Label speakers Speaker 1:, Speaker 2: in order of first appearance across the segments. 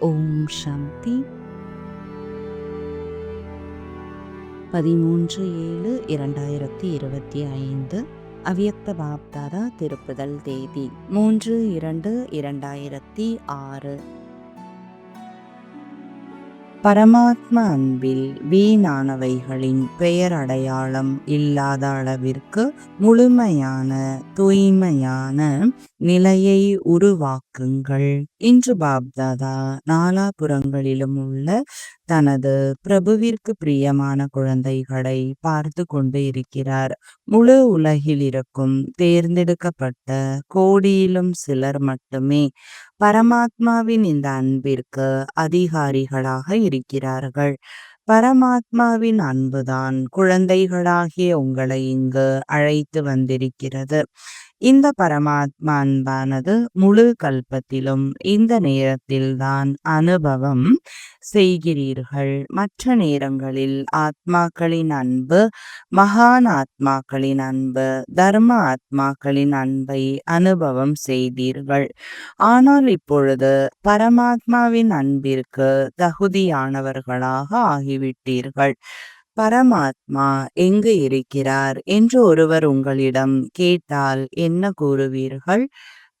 Speaker 1: ஓம் சாந்தி. பதிமூன்று ஏழு இரண்டாயிரத்தி இருபத்தி ஐந்து. அவ்யக்த பாப்தாதா திருப்புதல் தேதி. மூன்று இரண்டு இரண்டாயிரத்தி ஆறு. பரமாத்ம அன்பில் வீணானவைகளின் பெயர் அடையாளம் இல்லாத அளவிற்கு முழுமையான தூய்மையான நிலையை உருவாக்குங்கள். இன்று பாப்தாதா நாலாபுறங்களிலும் உள்ள தனது பிரபுவிற்கு பிரியமான குழந்தைகளை பார்த்து கொண்டு இருக்கிறார். முழு உலகில் இருக்கும் தேர்ந்தெடுக்கப்பட்ட கோடியிலும் சிலர் மட்டுமே பரமாத்மாவின் இந்த அன்பிற்கு அதிகாரிகளாக இருக்கிறார்கள். பரமாத்மாவின் அன்புதான் குழந்தைகளாகிய உங்களை இங்கு அழைத்து வந்திருக்கிறது. இந்த பரமாத்மா அன்பானது முழு கல்பத்திலும் இந்த நேரத்தில்தான் அனுபவம் செய்கிறீர்கள். மற்ற நேரங்களில் ஆத்மாக்களின் அன்பு மகான் ஆத்மாக்களின் அன்பு தர்ம ஆத்மாக்களின் அன்பை அனுபவம் செய்தீர்கள். ஆனால் இப்பொழுது பரமாத்மாவின் அன்பிற்கு தகுதியானவர்களாக ஆகிவிட்டீர்கள். பரமாத்மா எங்கு இருக்கிறார் என்று ஒருவர் உங்களிடம் கேட்டால் என்ன கூறுவீர்கள்?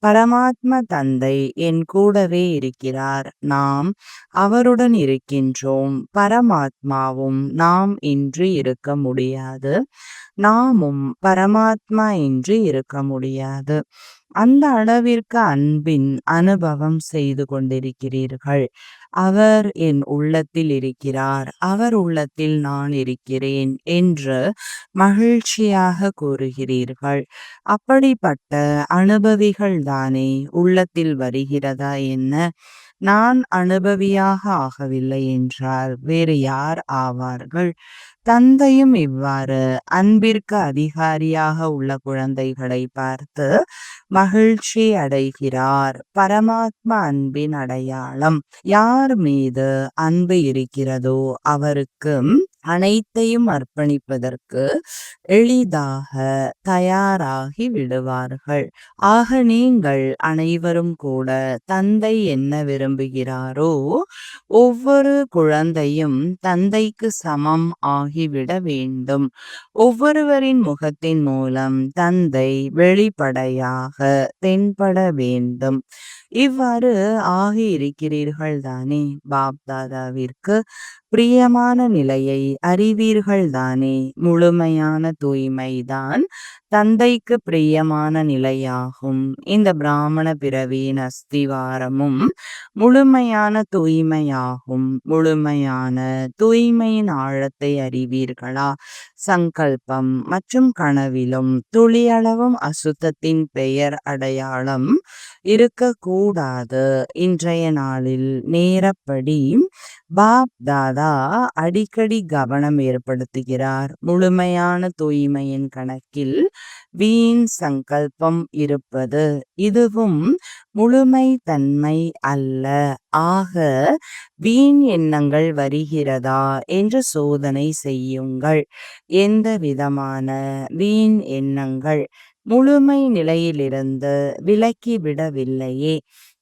Speaker 1: பரமாத்ம தந்தை என் கூடவே இருக்கிறார். நாம் அவருடன் இருக்கின்றோம். பரமாத்மாவும் நாம் இன்று இருக்க முடியாது. நாமும் பரமாத்மா இன்று இருக்க முடியாது. அந்த அளவிற்கு அன்பின் அனுபவம் செய்து கொண்டிருக்கிறீர்கள். அவர் என் உள்ளத்தில் இருக்கிறார் அவர் உள்ளத்தில் நான் இருக்கிறேன் என்று மகிழ்ச்சியாக கூறுகிறீர்கள். அப்படிப்பட்ட அனுபவிகள் தானே? உள்ளத்தில் வருகிறதா என்ன? நான் அனுபவியாக ஆகவில்லை என்றால் வேறு யார் ஆவார்கள்? தந்தையும் இவ்வாறு அன்பிற்கு அதிகாரியாக உள்ள குழந்தைகளை பார்த்து மகிழ்ச்சி அடைகிறார். பரமாத்மா அன்பின் அடையாளம் யார் மீது அன்பு இருக்கிறதோ அவருக்கும் அனைத்தையும் அர்ப்பணிப்பதற்கு எளிதாக தயாராகி விடுவார்கள். ஆக நீங்கள் அனைவரும் கூட தந்தை என்ன விரும்புகிறாரோ ஒவ்வொரு குழந்தையும் தந்தைக்கு சமம் ஆகிவிட வேண்டும். ஒவ்வொருவரின் முகத்தின் மூலம் தந்தை வெளிப்படையாக தென்பட வேண்டும். இவ்வாறு ஆகி இருக்கிறீர்கள் தானே பாப் தாதாவிற்கு பிரியமான நிலையை அறிவீர்கள் தானே முழுமையான தூய்மைதான் தந்தைக்கு பிரியமான நிலையாகும். இந்த பிராமண பிறவியின் அஸ்திவாரமும் முழுமையான தூய்மையாகும். முழுமையான தூய்மையின் ஆழத்தை அறிவீர்களா? சங்கல்பம் மற்றும் கனவிலும் துளியளவும் அசுத்தத்தின் பெயர் அடையாளம் இருக்கக்கூடாது. இன்றைய நாளில் நேரப்படி பாப் தாதா அடிக்கடி கவனம் ஏற்படுத்துகிறார். முழுமையான தூய்மையின் கணக்கில் வீண் சங்கல்பம் இருப்பது இதுவும் முழுமை தன்மை அல்ல. ஆக வீண் எண்ணங்கள் வருகிறதா என்று சோதனை செய்யுங்கள். எந்த விதமான வீண் எண்ணங்கள் முழுமை நிலையிலிருந்து விலக்கிவிடவில்லையே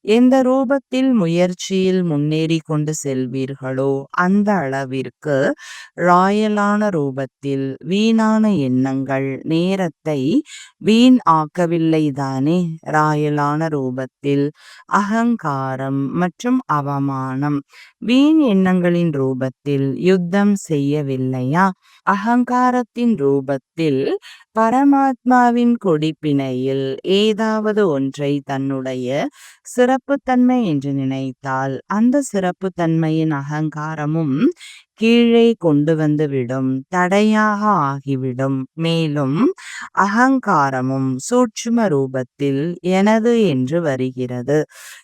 Speaker 1: எந்த ரூபத்தில் முயற்சியில் முன்னேறி கொண்டு செல்வீர்களோ அந்த அளவிற்கு ராயலான ரூபத்தில் வீணான எண்ணங்கள் நேரத்தை வீண் ஆக்கவில்லை தானே ராயலான ரூபத்தில் அகங்காரம் மற்றும் அவமானம் வீண் எண்ணங்களின் ரூபத்தில் யுத்தம் செய்யவில்லையா? அகங்காரத்தின் ரூபத்தில் பரமாத்மாவின் கொடிப்பினையில் ஏதாவது ஒன்றை தன்னுடைய சிறப்புத்தன்மை என்று நினைத்தால் அந்த சிறப்புத்தன்மையின் அகங்காரமும் கீழே கொண்டு வந்து விடும் தடையாக ஆகிவிடும். மேலும் அகங்காரமும் சூட்சும ரூபத்தில் எனது என்று வருகிறது.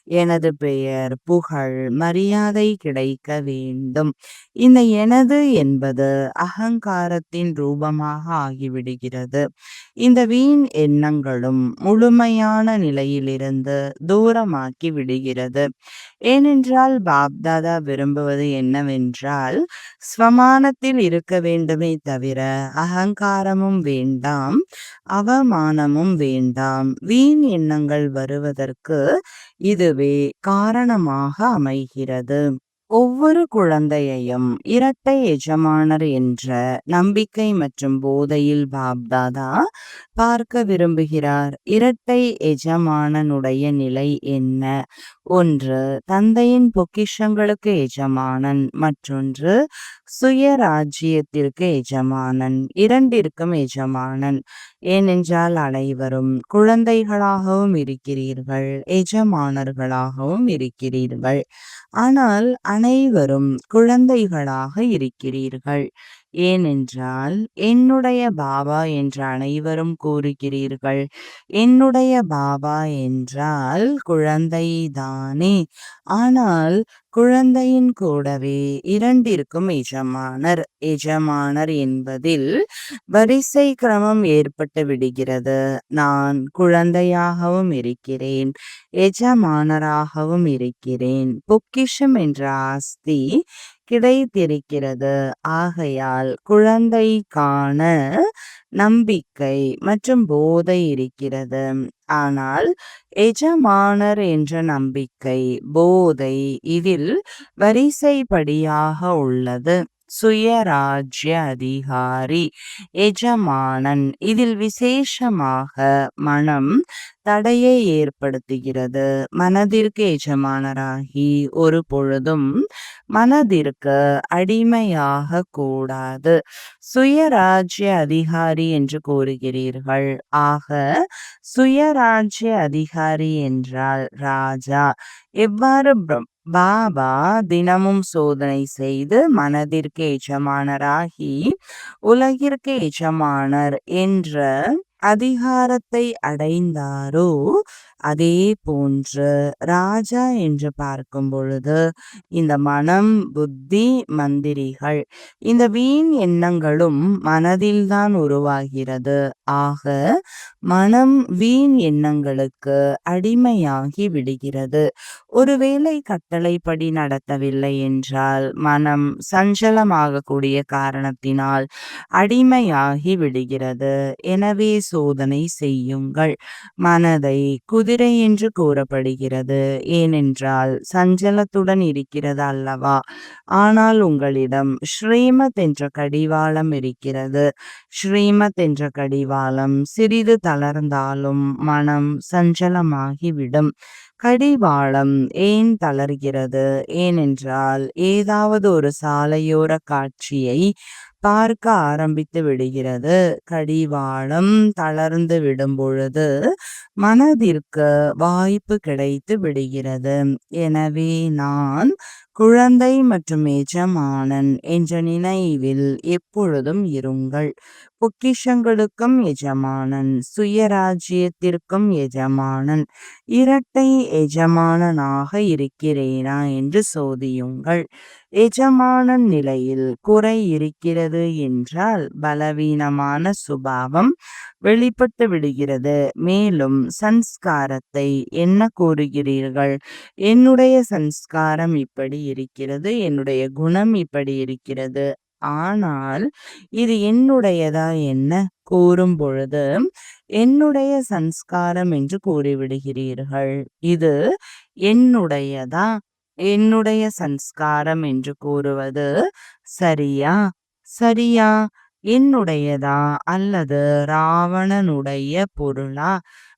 Speaker 1: எனது பெயர் புகழ் மரியாதை கிடைக்க வேண்டும். இந்த எனது என்பது அகங்காரத்தின் ரூபமாக ஆகிவிடுகிறது. இந்த வீண் எண்ணங்களும் முழுமையான நிலையிலிருந்து தூரமாக்கி விடுகிறது. ஏனென்றால் பாப்தாதா விரும்புவது என்னவென்றால் ஸ்வமானத்தில் இருக்க வேண்டுமே தவிர அகங்காரமும் வேண்டாம் அவமானமும் வேண்டாம். வீண் எண்ணங்கள் வருவதற்கு இதுவே காரணமாக அமைகிறது. ஒவ்வொரு குழந்தையையும் இரட்டை எஜமானர் என்ற நம்பிக்கை மற்றும் போதையில் பாப்தாதா பார்க்க விரும்புகிறார். இரட்டை எஜமானனுடைய நிலை என்ன? ஒன்று தந்தையின் பொக்கிஷங்களுக்கு எஜமானன் மற்றொன்று சுயராஜ்யத்திற்கு எஜமானன் இரண்டிற்கும் எஜமானன். ஏனென்றால் அனைவரும் குழந்தைகளாகவும் இருக்கிறீர்கள் எஜமானர்களாகவும் இருக்கிறீர்கள். ஆனால் அனைவரும் குழந்தைகளாக இருக்கிறீர்கள். ஏனென்றால் என்னுடைய பாபா என்று அனைவரும் கூறுகிறீர்கள். என்னுடைய பாபா என்றால் குழந்தைதானே. ஆனால் குழந்தையின் கூடவே இரண்டிற்கும் எஜமானர். எஜமானர் என்பதில் வரிசை கிரமம் ஏற்பட்டு விடுகிறது. நான் குழந்தையாகவும் இருக்கிறேன் எஜமானராகவும் இருக்கிறேன். பொக்கிஷம் என்ற ஆஸ்தி கிடைத்திருக்கிறது. ஆகையால் குழந்தைக்கான நம்பிக்கை மற்றும் போதை இருக்கிறது. ஆனால் எஜமானர் என்ற நம்பிக்கை போதை இதில் வரிசைப்படியாக உள்ளது. சுயராஜ்ய அதிகாரி எஜமானன். இதில் விசேஷமாக மனம் தடையை ஏற்படுத்துகிறது. மனதிற்கு எஜமானராகி ஒரு பொழுதும் மனதிற்கு அடிமையாக கூடாது. சுயராஜ்ய அதிகாரி என்று கூறுகிறீர்கள். ஆக சுயராஜ்ய அதிகாரி என்றால் ராஜா. எவ்வாறு பாபா தினமும் சோதனை செய்து மனதிற்கு எஜமானராகி உலகிற்கு எஜமானர் என்ற அதிகாரத்தை அடைந்தாரோ அதே போன்று ராஜா என்று பார்க்கும் பொழுது இந்த மனம் புத்தி மந்திரிகள் இந்த வீண் எண்ணங்களும் மனதில்தான் உருவாகிறது. ஆக மனம் வீண் எண்ணங்களுக்கு அடிமையாகி விடுகிறது. ஒருவேளை கட்டளைப்படி நடத்தவில்லை என்றால் மனம் சஞ்சலமாகக்கூடிய காரணத்தினால் அடிமையாகி விடுகிறது. எனவே சோதனை செய்யுங்கள். மனதை குதி என்று கூறப்படுகிறது. ஏனென்றால் சஞ்சலத்துடன் இருக்கிறது அல்லவா? ஆனால் உங்களிடம் ஸ்ரீமத் என்ற கடிவாளம் இருக்கிறது. ஸ்ரீமத் என்ற கடிவாளம் சிறிது தளர்ந்தாலும் மனம் சஞ்சலமாகிவிடும். கடிவாளம் ஏன் தளர்கிறது? ஏனென்றால் ஏதாவது ஒரு சாலையோர காட்சியை பார்க்க ஆரம்பித்து விடுகிறது. கடிவாளம் தளர்ந்து விடும் பொழுது மனதிற்கு வாய்ப்பு கிடைத்து விடுகிறது. எனவே நான் குழந்தை மற்றும் எஜமானன் என்ற நினைவில் எப்பொழுதும் இருங்கள். பொக்கிஷங்களுக்கும் எஜமானன் சுயராஜ்யத்திற்கும் எஜமானன் இரட்டை எஜமானனாக இருக்கிறேனா என்று சோதியுங்கள். எஜமானன் நிலையில் குறை இருக்கிறது என்றால் பலவீனமான சுபாவம் வெளிப்பட்டு விடுகிறது. மேலும் சன்ஸ்காரத்தை என்ன கூறுகிறீர்கள்? என்னுடைய சன்ஸ்காரம் இப்படி இருக்கிறது என்னுடைய குணம் இப்படி இருக்கிறது ஆனால் இது என்னுடையதா என்ன கூறும் பொழுது என்னுடைய சன்ஸ்காரம் என்று கூறிவிடுகிறீர்கள். இது என்னுடையதா? என்னுடைய சன்ஸ்காரம் என்று கூறுவது சரியா? சரியா? என்னுடையதா? அல்லது ராவணனுடைய பொருளா?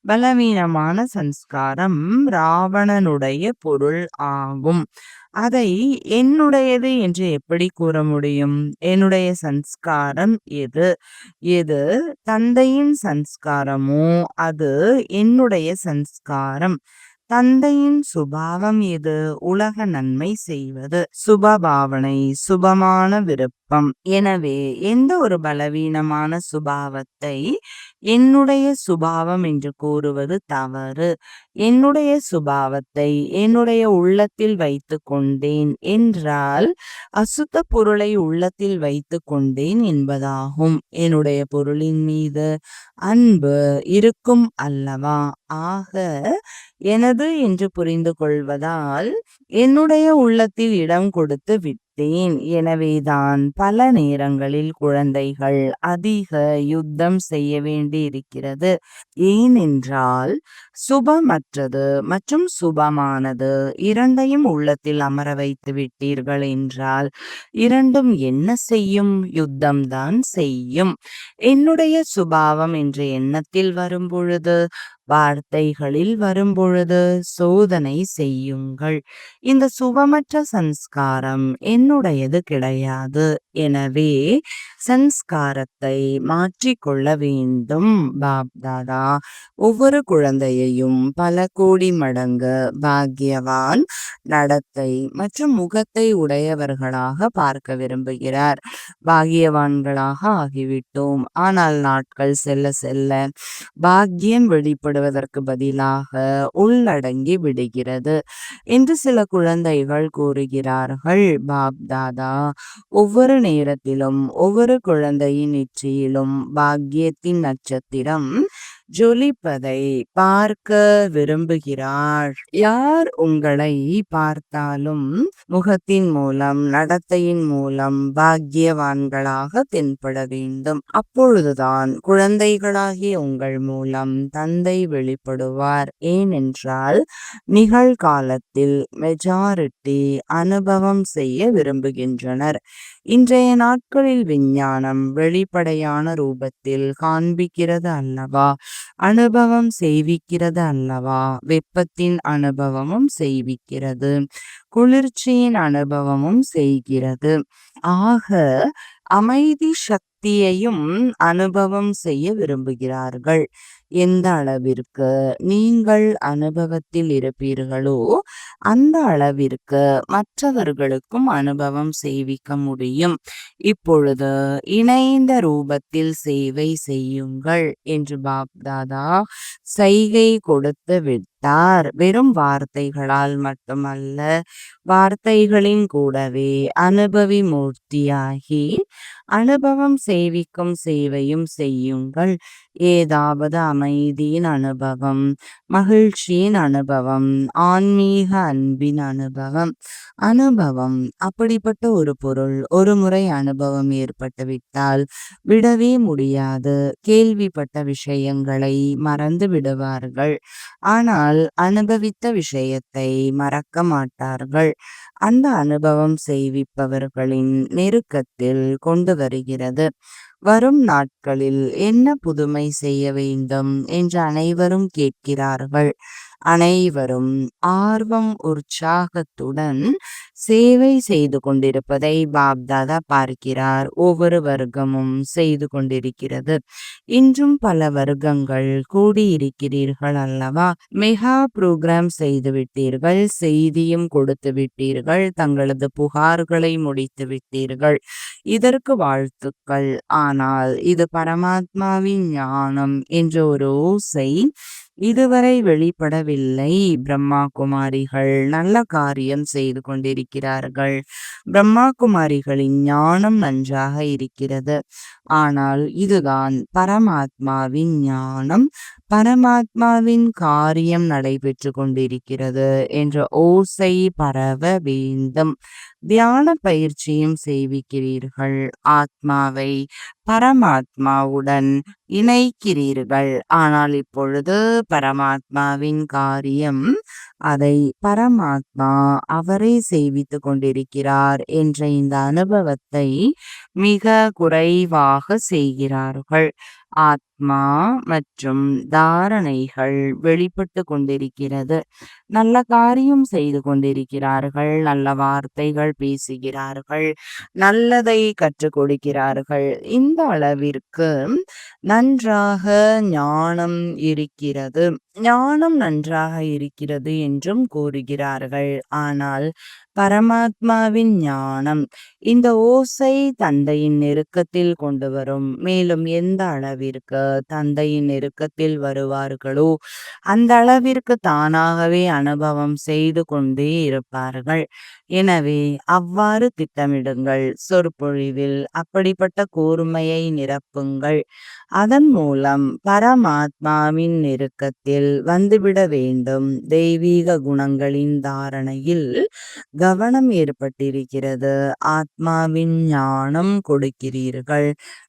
Speaker 1: பலவீனமான சன்ஸ்காரம் ராவணனுடைய பொருள் ஆகும். அதை என்னுடையது என்று எப்படி கூற முடியும்? என்னுடைய சன்ஸ்காரம் எது? எது தந்தையின் சன்ஸ்காரமோ? அது என்னுடைய சன்ஸ்காரம். தந்தையின் சுபாவம் எது? உலக நன்மை செய்வது. சுபபாவனை சுபமான விருப்பம். எனவே எந்த ஒரு பலவீனமான சுபாவத்தை என்னுடைய சுபாவம் என்று கூறுவது தவறு. என்னுடைய சுபாவத்தை என்னுடைய உள்ளத்தில் வைத்து கொண்டேன் என்றால் அசுத்த பொருளை உள்ளத்தில் வைத்து கொண்டேன் என்பதாகும். என்னுடைய பொருளின் மீது அன்பு இருக்கும் அல்லவா? ஆக எனது என்று புரிந்து கொள்வதால் என்னுடைய உள்ளத்தில் இடம் கொடுத்து விட்டு பார்த்தேன் எனவேதான் பல நேரங்களில் குழந்தைகள் அதிக யுத்தம் செய்ய வேண்டியிருக்கிறது. ஏனென்றால் சுபமற்றது மற்றும் சுபமானது இரண்டையும் உள்ளத்தில் அமர வைத்து விட்டீர்கள் என்றால் இரண்டும் என்ன செய்யும்? யுத்தம்தான் செய்யும். என்னுடைய சுபாவம் என்ற எண்ணத்தில் வரும்பொழுது வார்த்தைகளில் வரும்பொழுது சோதனை செய்யுங்கள். இந்த சுபமற்ற சன்ஸ்காரம் என்னுடையது கிடையாது. எனவே சன்ஸ்காரத்தை மாற்றிக்கொள்ள வேண்டும். பாப்தாதா ஒவ்வொரு குழந்தையையும் பல கோடி மடங்கு பாக்யவான் நடத்தை மற்றும் முகத்தை உடையவர்களாக பார்க்க விரும்புகிறார். பாகியவான்களாக ஆகிவிட்டோம். ஆனால் நாட்கள் செல்ல செல்ல பாக்கியம் வெளிப்படுவதற்கு பதிலாக உள்ளடங்கி விடுகிறது என்று சில குழந்தைகள் கூறுகிறார்கள். பாப் தாதா ஒவ்வொரு நேரத்திலும் ஒவ்வொரு குழந்தையின் நெற்றியிலும் பாக்கியத்தின் நட்சத்திரம் ஜொலிப்பதை பார்க்க விரும்புகிறார் யார் உங்களை பார்த்தாலும் முகத்தின் மூலம் நடத்தையின் மூலம் பாக்கியவான்களாக தென்பட வேண்டும். அப்பொழுதுதான் குழந்தைகளாகிய உங்கள் மூலம் தந்தை வெளிப்படுவார். ஏனென்றால் நிகழ்காலத்தில் மெஜாரிட்டி அனுபவம் செய்ய விரும்புகின்றனர். இன்றைய நாட்களில் விஞ்ஞானம் வெளிப்படையான ரூபத்தில் காண்பிக்கிறது அல்லவா? அனுபவம் செய்விக்கிறது அல்லவா? வெப்பத்தின் அனுபவமும் செய்விக்கிறது. குளிர்ச்சியின் அனுபவமும் செய்கிறது. ஆக அமைதி சக்தி சக்தியையும் அனுபவம் செய்ய விரும்புகிறார்கள். எந்த அளவிற்கு நீங்கள் அனுபவத்தில் இருப்பீர்களோ அந்த அளவிற்கு மற்றவர்களுக்கும் அனுபவம் செய்விக்க முடியும். இப்பொழுது இணைந்த ரூபத்தில் சேவை செய்யுங்கள் என்று பாப்தாதா சைகை கொடுத்து விட்டார். வெறும் வார்த்தைகளால் மட்டுமல்ல வார்த்தைகளின் கூடவே அனுபவி மூர்த்தியாகி அனுபவம் சேவிக்கும் சேவையும் செய்யுங்கள். ஏதாவது அமைதியின் அனுபவம் மகிழ்ச்சியின் அனுபவம் ஆன்மீக அன்பின் அனுபவம் அனுபவம். அப்படிப்பட்ட ஒரு பொருள் ஒரு முறை அனுபவம் ஏற்பட்டுவிட்டால் விடவே முடியாது. கேள்விப்பட்ட விஷயங்களை மறந்து விடுவார்கள். ஆனால் அனுபவித்த விஷயத்தை மறக்க மாட்டார்கள். அந்த அனுபவம் செய்விப்பவர்களின் நெருக்கத்தில் கொண்டு வருகிறது. வரும் நாட்களில் என்ன புதுமை செய்ய வேண்டும் என்று அனைவரும் கேட்கிறார்கள். அனைவரும் ஆர்வம் உற்சாகத்துடன் சேவை செய்து கொண்டிருப்பதை பாப்தாதா பார்க்கிறார். ஒவ்வொரு வர்க்கமும் செய்து கொண்டிருக்கிறது. இன்றும் பல வர்க்கங்கள் கூடியிருக்கிறீர்கள் அல்லவா? மெகா புரோகிராம் செய்து விட்டீர்கள். செய்தியும் கொடுத்து விட்டீர்கள். தங்களது புகார்களை முடித்து விட்டீர்கள். இதற்கு வாழ்த்துக்கள். ஆனால் இது பரமாத்மாவின் ஞானம் என்ற ஒரு ஓசை இதுவரை வெளிப்படவில்லை. பிரம்மா குமாரிகள் நல்ல காரியம் செய்து கொண்டிருக்கிறார்கள். பிரம்மா குமாரிகளின் ஞானம் நன்றாக இருக்கிறது. ஆனால் இதுதான் பரமாத்மாவின் ஞானம். பரமாத்மாவின் காரியம் நடைபெற்று கொண்டிருக்கிறது என்ற ஓசை பரவ வேண்டும். தியான பயிற்சியும் செய்விக்கிறீர்கள். ஆத்மாவை பரமாத்மாவுடன் இணைக்கிறீர்கள். ஆனால் இப்பொழுது பரமாத்மாவின் காரியம் அதை பரமாத்மா அவரே செய்வித்து கொண்டிருக்கிறார் என்ற இந்த அனுபவத்தை மிக குறைவாக செய்கிறார்கள். ஆத்மா மற்றும் தாரணைகள் வெளிப்பட்டு கொண்டிருக்கிறது. நல்ல காரியம் செய்து கொண்டிருக்கிறார்கள். நல்ல வார்த்தைகள் பேசுகிறார்கள். நல்லதை கற்றுக் கொடுக்கிறார்கள். இந்த அளவிற்கு நன்றாக ஞானம் இருக்கிறது. ஞானம் நன்றாக இருக்கிறது என்றும் கூறுகிறார்கள். ஆனால் பரமாத்மாவின் ஞானம் இந்த ஓசை தந்தையின் நெருக்கத்தில் கொண்டு வரும். மேலும் எந்த அளவிற்கு தந்தையின் நெருக்கத்தில் வருவார்களோ அந்த அளவிற்கு தானாகவே அனுபவம் செய்து கொண்டே இருப்பார்கள். எனவே அவ்வாறு திட்டமிடுங்கள். சொற்பொழிவில் அப்படிப்பட்ட கூர்மையை நிரப்புங்கள். அதன் மூலம் பரமாத்மாவின் நெருக்கத்தில் வந்துவிட வேண்டும். தெய்வீக குணங்களின் தாரணையில் கவனம் ஏற்பட்டிருக்கிறது. ஆத்மாவின் ஞானம் கொடுக்கிறீர்கள்.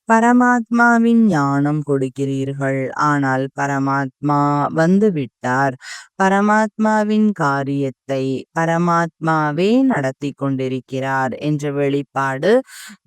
Speaker 1: பரமாத்மாவின் ஞானம் கொடுக்கிறீர்கள். ஆனால் பரமாத்மா வந்துவிட்டார். பரமாத்மாவின் காரியத்தை பரமாத்மாவே நடத்தி கொண்டிருக்கிறார் என்ற வெளிப்பாடு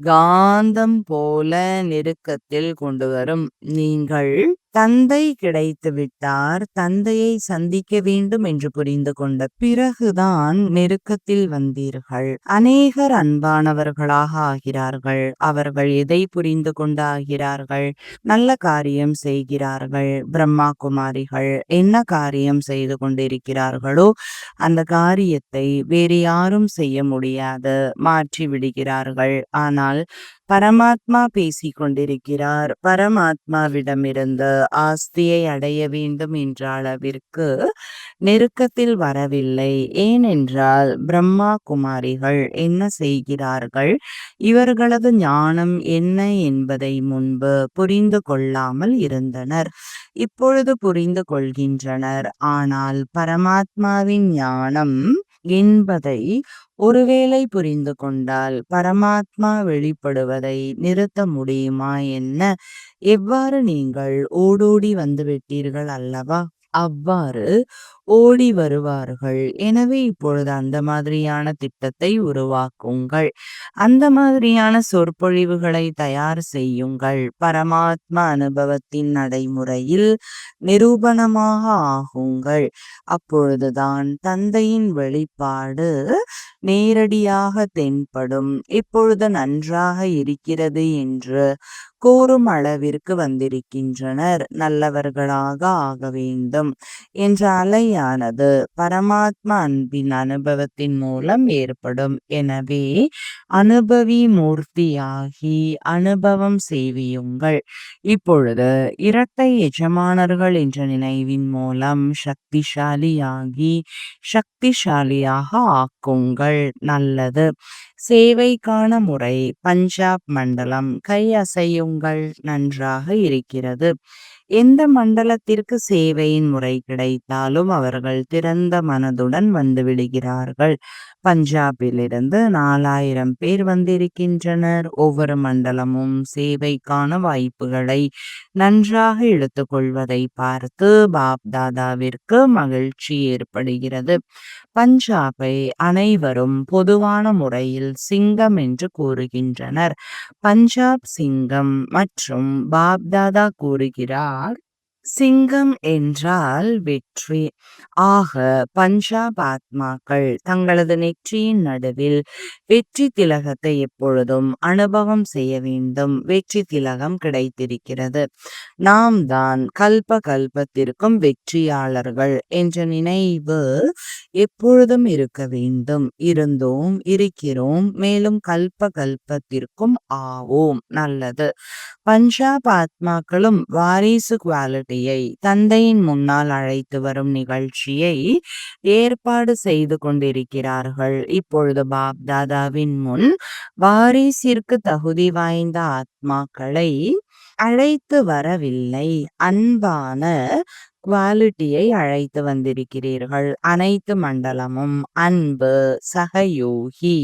Speaker 1: காந்தம் போல நெருக்கத்தில் கொண்டு வரும். நீங்கள் தந்தை கிடைத்து விட்டார். தந்தையை சந்திக்க வேண்டும் என்று புரிந்து கொண்ட பிறகுதான் நெருக்கத்தில் வந்தீர்கள். அநேகர் அன்பானவர்களாக ஆகிறார்கள். அவர்கள் எதை புரிந்து கொண்டு ஆகிறார்கள் நல்ல காரியம் செய்கிறார்கள். பிரம்மா குமாரிகள் என்ன காரியம் செய்து கொண்டிருக்கிறார்களோ அந்த காரியத்தை வேறு யாரும் செய்ய முடியாது. மாற்றி விடுகிறார்கள் ஆனால் பரமாத்மா பேசிக் கொண்டிருக்கிறார் பரமாத்மாவிடமிருந்து ஆஸ்தியை அடைய வேண்டும் என்ற அளவிற்கு நெருக்கத்தில் வரவில்லை. ஏனென்றால் பிரம்மா குமாரிகள் என்ன செய்கிறார்கள்? இவர்களது ஞானம் என்ன என்பதை முன்பு புரிந்து கொள்ளாமல் இருந்தனர். இப்பொழுது புரிந்து கொள்கின்றனர். ஆனால் பரமாத்மாவின் ஞானம் என்பதை ஒருவேளை புரிந்து கொண்டால் பரமாத்மா வெளிப்படுவதை நிறுத்த முடியுமா? என்ன? எவ்வாறு நீங்கள் ஓடோடி வந்துவிட்டீர்கள் அல்லவா? அவ்வாறு ஓடி வருவார்கள். எனவே இப்பொழுது அந்த மாதிரியான திட்டத்தை உருவாக்குங்கள். அந்த மாதிரியான சொற்பொழிவுகளை தயார் செய்யுங்கள். பரமாத்மா அனுபவத்தின் நடைமுறையில் நிரூபணமாக ஆகுங்கள். அப்பொழுதுதான் தந்தையின் வெளிப்பாடு நேரடியாக தென்படும். இப்பொழுது நன்றாக இருக்கிறது என்று கூறும் அளவிற்கு வந்திருக்கின்றனர். நல்லவர்களாக ஆக வேண்டும். என்ற அலையானது பரமாத்மா அன்பின் அனுபவத்தின் மூலம் ஏற்படும். எனவே அனுபவி மூர்த்தியாகி அனுபவம் செய்வியுங்கள் இப்பொழுது இரட்டை எஜமானர்கள் என்ற நினைவின் மூலம் சக்திசாலியாகி சக்திசாலியாக ஆக்குங்கள். நல்லது. சேவைக்கான முறை பஞ்சாப் மண்டலம் கை அசையுங்கள் நன்றாக இருக்கிறது. எந்த மண்டலத்திற்கு சேவையின் முறை கிடைத்தாலும் அவர்கள் திறந்த மனதுடன் வந்து விடுகிறார்கள். பஞ்சாபிலிருந்து நாலாயிரம் பேர் வந்திருக்கின்றனர். ஒவ்வொரு மண்டலமும் சேவைக்கான வாய்ப்புகளை நன்றாக எடுத்துக்கொள்வதை பார்த்து பாப் தாதாவிற்கு மகிழ்ச்சி ஏற்படுகிறது. பஞ்சாபை அனைவரும் பொதுவான முறையில் சிங்கம் என்று கூறுகின்றனர். பஞ்சாப் சிங்கம் மற்றும் பாப்தாதா கூறுகிறார். சிங்கம் என்றால் வெற்றி. ஆக பஞ்சாப் ஆத்மாக்கள் தங்களது நெற்றியின் நடுவில் வெற்றி திலகத்தை எப்பொழுதும் அனுபவம் செய்ய வேண்டும். வெற்றி திலகம் கிடைத்திருக்கிறது. நாம் தான் கல்ப கல்பத்திற்கும் வெற்றியாளர்கள் என்ற நினைவு எப்பொழுதும் இருக்க வேண்டும். இருந்தோம் இருக்கிறோம் மேலும் கல்ப கல்பத்திற்கும் ஆவோம். நல்லது. பஞ்சாப் ஆத்மாக்களும் வாரிசு குவாலிட்டி குழந்தையை தந்தையின் முன்னால் அழைத்து வரும் நிகழ்ச்சியை ஏற்பாடு செய்து கொண்டிருக்கிறார்கள். இப்பொழுது பாப் தாதாவின் முன் வாரிசிற்கு தகுதி வாய்ந்த ஆத்மாக்களை அழைத்து வரவில்லை. அன்பான குவாலிட்டியை அழைத்து வந்திருக்கிறீர்கள். அனைத்து மண்டலமும் அன்பு சகயோகி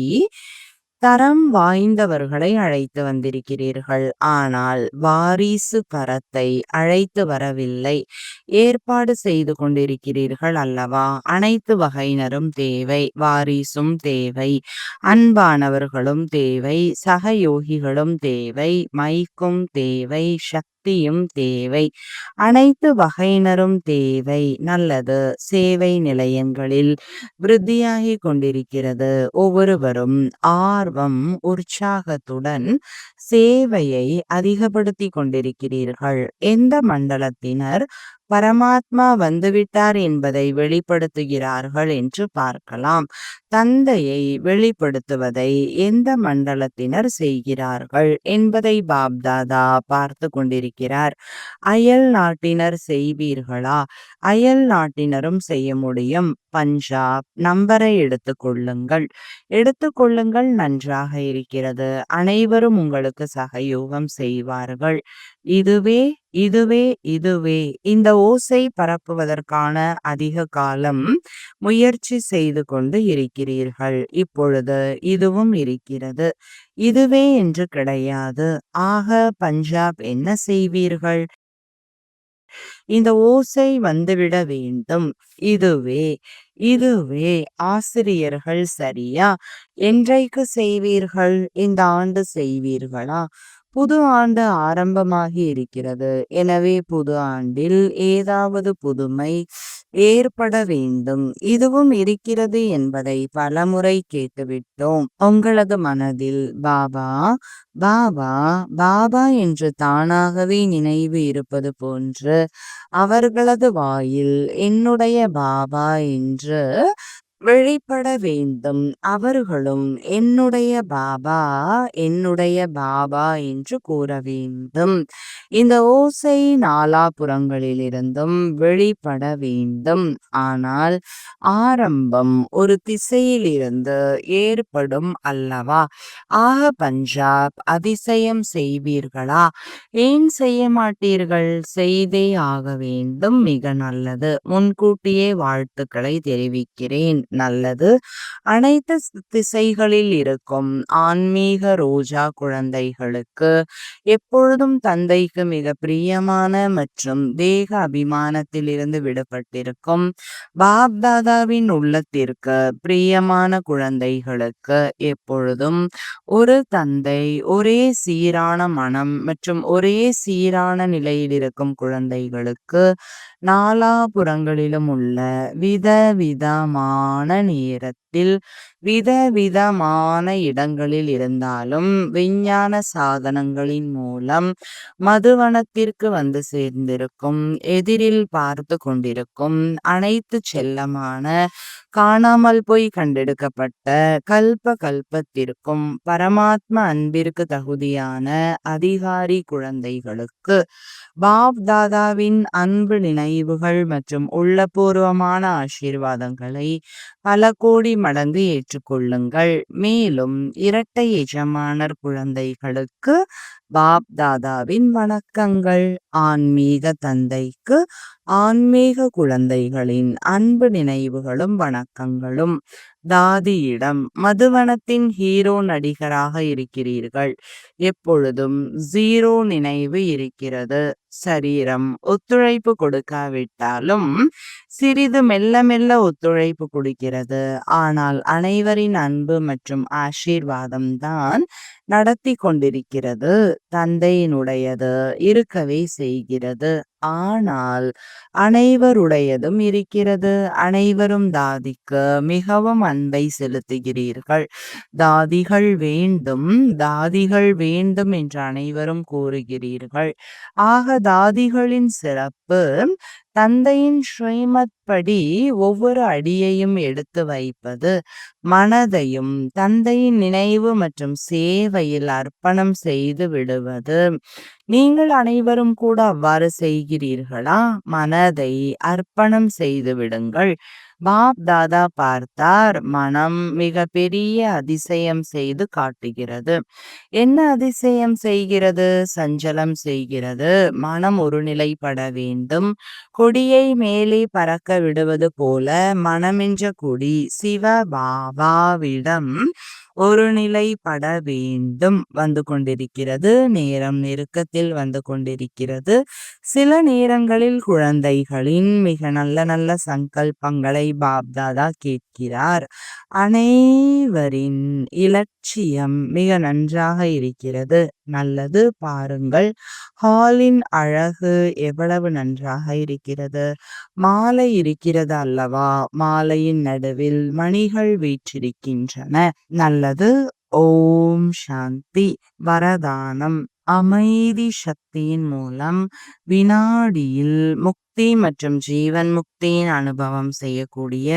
Speaker 1: தரம் வாய்ந்தவர்களை அழைத்து வந்திருக்கிறீர்கள். ஆனால் வாரிசு கரத்தை அழைத்து வரவில்லை. ஏற்பாடு செய்து கொண்டிருக்கிறீர்கள் அல்லவா? அனைத்து வகையினரும் தேவை. வாரிசும் தேவை. அன்பானவர்களும் தேவை. சகயோகிகளும் தேவை. மைக்கும் தேவை. சக்தி சக்தியும் தேவை. அனைத்து வகையினரும் தேவை. நல்லது. சேவை நிலையங்களில் விருத்தியாகி கொண்டிருக்கிறது. ஒவ்வொருவரும் ஆர்வம் உற்சாகத்துடன் சேவையை அதிகப்படுத்தி கொண்டிருக்கிறீர்கள். எந்த மண்டலத்தினர் பரமாத்மா வந்துவிட்டார் என்பதை வெளிப்படுத்துகிறார்கள் என்று பார்க்கலாம். தந்தையை வெளிப்படுத்துவதை எந்த மண்டலத்தினர் செய்கிறார்கள் என்பதை பாப்தாதா பார்த்து கொண்டிருக்கிறார். அயல் நாட்டினர் செய்வீர்களா? அயல் நாட்டினரும் செய்ய முடியும். பஞ்சாப் நம்பரை எடுத்துக்கொள்ளுங்கள் எடுத்துக்கொள்ளுங்கள் நன்றாக இருக்கிறது. அனைவரும் உங்களுக்கு சகயோகம் செய்வார்கள். இதுவே இதுவே இதுவே. இந்த ஓசை பரப்புவதற்கான அதிக காலம் முயற்சி செய்து கொண்டு இருக்கிறீர்கள். இப்பொழுது இதுவும் இருக்கிறது. இதுவே என்று கிடையாது. ஆக பஞ்சாப் என்ன செய்வீர்கள்? இந்த ஓசை வந்துவிட வேண்டும். இதுவே இதுவே. ஆசிரியர்கள் சரியா? என்றைக்கு செய்வீர்கள்? இந்த ஆண்டு செய்வீர்களா? புது ஆண்டு ஆரம்பமாகி இருக்கிறது. எனவே புது ஆண்டில் ஏதாவது புதுமை ஏற்பட வேண்டும். இதுவும் இருக்கிறது என்பதை பலமுறை கேட்டுவிட்டோம். உங்களது மனதில் பாபா பாபா பாபா என்று தானாகவே நினைவு இருப்பது போன்று அவர்களது வாயில் என்னுடைய பாபா என்று வெளிப்பட வேண்டும். அவர்களும் என்னுடைய பாபா என்னுடைய பாபா என்று கூற வேண்டும். இந்த ஓசை நாலாபுறங்களிலிருந்தும் வெளிப்பட வேண்டும். ஆனால் ஆரம்பம் ஒரு திசையிலிருந்து ஏற்படும் அல்லவா? ஆக பஞ்சாப் அதிசயம் செய்வீர்களா? ஏன் செய்ய மாட்டீர்கள்? செய்தே ஆக வேண்டும். மிக நல்லது. முன்கூட்டியே வாழ்த்துக்களை தெரிவிக்கிறேன். நல்லது. அனைத்து திசைகளில் இருக்கும் ஆன்மீக ரோஜா குழந்தைகளுக்கு எப்பொழுதும் தந்தைக்கு மிக பிரியமான மற்றும் தேக அபிமானத்தில் இருந்து விடுபட்டிருக்கும் பாப்தாதாவின் உள்ளத்திற்கு பிரியமான குழந்தைகளுக்கு எப்பொழுதும் ஒரு தந்தை ஒரே சீரான மனம் மற்றும் ஒரே சீரான நிலையில் இருக்கும் குழந்தைகளுக்கு நாலாபுறங்களிலும் உள்ள விதவிதமான நேரத்தில் விதவிதமான இடங்களில் இருந்தாலும் விஞ்ஞான சாதனங்களின் மூலம் மதுவனத்திற்கு வந்து சேர்ந்திருக்கும் எதிரில் பார்த்து கொண்டிருக்கும் அனைத்து செல்லமான காணாமல் போய் கண்டெடுக்கப்பட்ட கல்ப கல்பத்திற்கும் பரமாத்ம அன்பிற்கு தகுதியான அதிகாரி குழந்தைகளுக்கு பாப் தாதாவின் அன்பு நினைவுகள் மற்றும் உள்ளபூர்வமான ஆசீர்வாதங்களை பல கோடி மடங்கு ஏற்றுக்கொள்ளுங்கள். மேலும் இரட்டை எஜமானர் குழந்தைகளுக்கு பாப் தாதாவின் வணக்கங்கள். ஆன்மீக தந்தைக்கு ஆன்மீக குழந்தைகளின் அன்பு நினைவுகளும் வணக்கங்களும். தாதியிடம் மதுவனத்தின் ஹீரோ நடிகராக இருக்கிறீர்கள். எப்பொழுதும் ஜீரோ நினைவு இருக்கிறது. சரீரம் ஒத்துழைப்பு கொடுக்காவிட்டாலும் சிறிது மெல்ல மெல்ல ஒத்துழைப்பு கொடுக்கிறது. ஆனால் அனைவரின் அன்பு மற்றும் ஆசீர்வாதம் தான் நடத்தி கொண்டிருக்கிறது. தந்தையினுடையது இருக்கவே செய்கிறது. ஆனால் அனைவருடையதும் இருக்கிறது. அனைவரும் தாதிக்கு மிகவும் அன்பை செலுத்துகிறீர்கள். தாதிகள் வேண்டும் தாதிகள் வேண்டும் என்று அனைவரும் கூறுகிறீர்கள். ஆக தாதிகளின் சிறப்பு தந்தையின் ஸ்ரீமத் படி ஒவ்வொரு அடியையும் எடுத்து வைப்பது மனதையும் தந்தையின் நினைவு மற்றும் சேவையில் அர்ப்பணம் செய்து விடுவது. நீங்கள் அனைவரும் கூட அவ்வாறு செய்கிறீர்களா? மனதை அர்ப்பணம் செய்து விடுங்கள். பாப் தாதா பார்த்தார் மனம் மிக பெரிய அதிசயம் செய்து காட்டுகிறது. என்ன அதிசயம் செய்கிறது? சஞ்சலம் செய்கிறது. மனம் ஒருநிலைப்பட வேண்டும். கொடியை மேலே பறக்க விடுவது போல மனமென்ற கொடி சிவ பாபாவிடம் ஒருநிலைப்பட வேண்டும் வந்து கொண்டிருக்கிறது. நேரம் நெருக்கத்தில் வந்து கொண்டிருக்கிறது. சில நேரங்களில் குழந்தைகளின் மிக நல்ல நல்ல சங்கல்பங்களை பாப்தாதா கேட்கிறார். அனைவரின் இலட்சியம் மிக நன்றாக இருக்கிறது. நல்லது பாருங்கள். ஹாலின் அழகு எவ்வளவு நன்றாக இருக்கிறது. மாலை இருக்கிறது அல்லவா? மாலையின் நடுவில் மணிகள் வீற்றிருக்கின்றன. நல்ல உள்ளது ஓம் சாந்தி வரதானம். அமைதி சக்தியின் மூலம் வினாடியில் முக்தி மற்றும் ஜீவன் முக்தியின் அனுபவம் செய்யக்கூடிய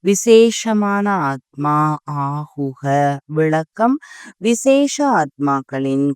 Speaker 1: விசேஷமான ஆத்மா ஆகுக. விளக்கம் விசேஷ ஆத்மாக்களின்